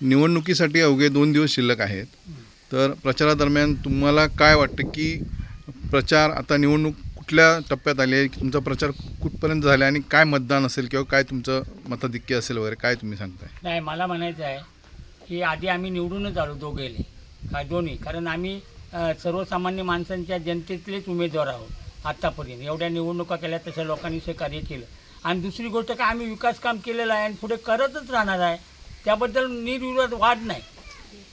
निवडणुकीसाठी अवघे दोन दिवस शिल्लक आहेत. तर प्रचारादरम्यान तुम्हाला काय वाटतं की प्रचार आता निवडणूक कुठल्या टप्प्यात आली आहे? तुमचा प्रचार कुठपर्यंत झाला आहे आणि काय मतदान असेल किंवा काय तुमचं मताधिक्य असेल वगैरे काय तुम्ही सांगताय? नाही मला म्हणायचं आहे की आधी आम्ही निवडूनच आलो दोघेले काय दोन्ही? कारण आम्ही सर्वसामान्य माणसांच्या जनतेतलेच उमेदवार आहोत आत्तापर्यंत एवढ्या निवडणुका केल्या तशा लोकांनी सहकार्य केलं. आणि दुसरी गोष्ट काय आम्ही विकास काम केलेलं आहे आणि पुढे करतच राहणार आहे? त्याबद्दल निर्विरोध वाद नाही.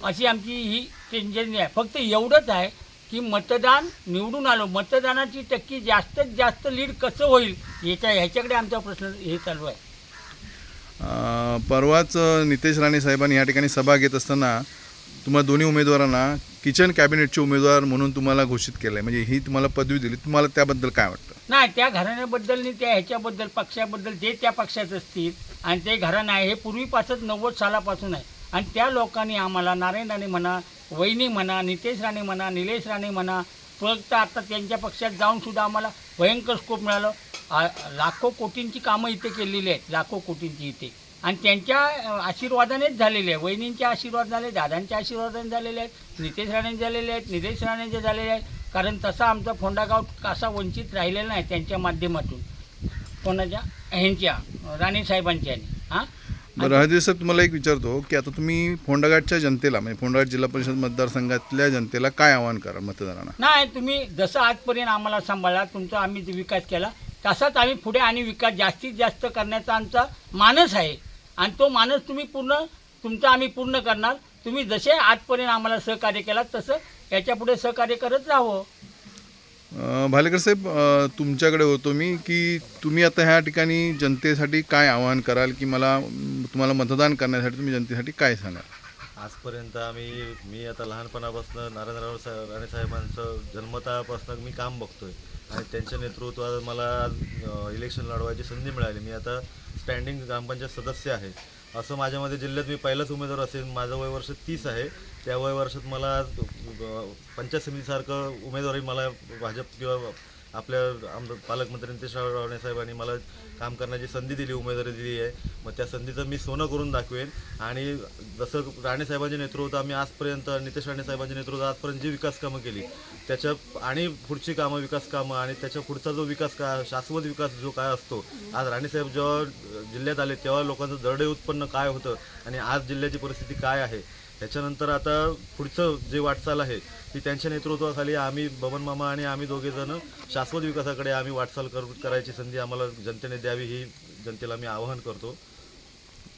अशी आमची ही टेन्शन आहे. फक्त एवढंच आहे की मतदान निवडून आलो. मतदानाची टक्की जास्तीत जास्त लीड कसं होईल याच्या ह्याच्याकडे आमचा प्रश्न हे चालू आहे. परवाच नितेश राणे साहेबांनी या ठिकाणी सभा घेत असताना तुम्हाला दोन्ही उमेदवारांना किचन कॅबिनेटचे उमेदवार म्हणून तुम्हाला घोषित केलं आहे म्हणजे ही तुम्हाला पदवी दिली. तुम्हाला त्याबद्दल काय वाटतं? नाही त्या घराण्याबद्दल आणि त्या ह्याच्याबद्दल पक्षाबद्दल जे त्या पक्षात असतील आणि ते घराणं आहे हे पूर्वीपासून नव्वद सालापासून आहे. आणि त्या लोकांनी आम्हाला नारायण राणे म्हणा वहिनी म्हणा नितेश राणे म्हणा निलेश राणे म्हणा फक्त आता त्यांच्या पक्षात जाऊनसुद्धा आम्हाला भयंकर स्कोप मिळालं. लाखो कोटींची कामं इथे केलेली आहेत लाखो कोटींची इथे. आणि त्यांच्या आशीर्वादानेच झालेले आहे वहिनींचे आशीर्वाद झाले दादांच्या आशीर्वादाने झालेले आहेत नितेश राणेंचे झालेले आहेत निलेश राणेंचे झालेले आहेत. कारण तसा आमचा फोंडागाव कसा वंचित राहिलेला नाही त्यांच्या माध्यमातून. कोणाच्या? ह्यांच्या राणे साहेबांच्या हां? बरं साहेब तुम्हाला एक विचारतो की आता तुम्ही फोंडाघाटच्या जनतेला म्हणजे फोंडाघाट जिल्हा परिषद मतदारसंघातल्या जनतेला काय आवाहन करा मतदारांना? नाही तुम्ही जसं आजपर्यंत आम्हाला सांभाळला तुमचा आम्ही विकास केला तसाच आम्ही पुढे आणि विकास जास्तीत जास्त करण्याचा आमचा मानस आहे. आणि तो मानस तुम्ही पूर्ण तुमचा आम्ही पूर्ण करणार. तुम्ही जसे आजपर्यंत आम्हाला सहकार्य केला तसं याच्यापुढे सहकार्य करत राहावं. अं, भालेकर साहेब अं, तुमच्याकडे होतो मी की तुम्ही आता ह्या ठिकाणी जनतेसाठी काय आवाहन कराल की मला तुम्हाला मतदान करण्यासाठी तुम्ही जनतेसाठी काय सांगाल? आजपर्यंत आम्ही मी आता लहानपणापासून नारायणराव सा राणे साहेबांचं जन्मतापासून मी काम बघतोय. आणि त्यांच्या नेतृत्वात मला आज अ, इलेक्शन लढवायची संधी मिळाली. मी आता स्टँडिंग ग्रामपंचायत सदस्य आहे. असं माझ्यामध्ये जिल्ह्यात मी पहिलाच उमेदवार असेल माझं वय वर्ष तीस आहे. त्या वय वर्षात मला पंचायत समितीसारखं उमेदवारी मला भाजप किंवा आपल्या आमदार पालकमंत्री नितेश राणे साहेबांनी मला काम करण्याची संधी दिली उमेदवारी दिली आहे. मग त्या संधीचं मी सोनं करून दाखवेन. आणि जसं राणे साहेबांचे नेतृत्व आम्ही आजपर्यंत नितेश राणे साहेबांचे नेतृत्व आजपर्यंत जी विकास कामं केली त्याच्या आणि पुढची कामं विकास कामं आणि त्याच्या पुढचा जो विकास का शाश्वत विकास जो काय असतो आज राणेसाहेब जेव्हा जिल्ह्यात आले तेव्हा लोकांचं दरडे उत्पन्न काय होतं आणि आज जिल्ह्याची परिस्थिती काय आहे त्याच्यानंतर आता पुढचं जे वाटचाल आहे ती त्यांच्या नेतृत्वाखाली आम्ही बबन मामा आणि आम्ही दोघेजण शाश्वत विकासाकडे आम्ही वाटचाल कर करायची संधी आम्हाला जनतेने द्यावी ही जनतेला मी आवाहन करतो.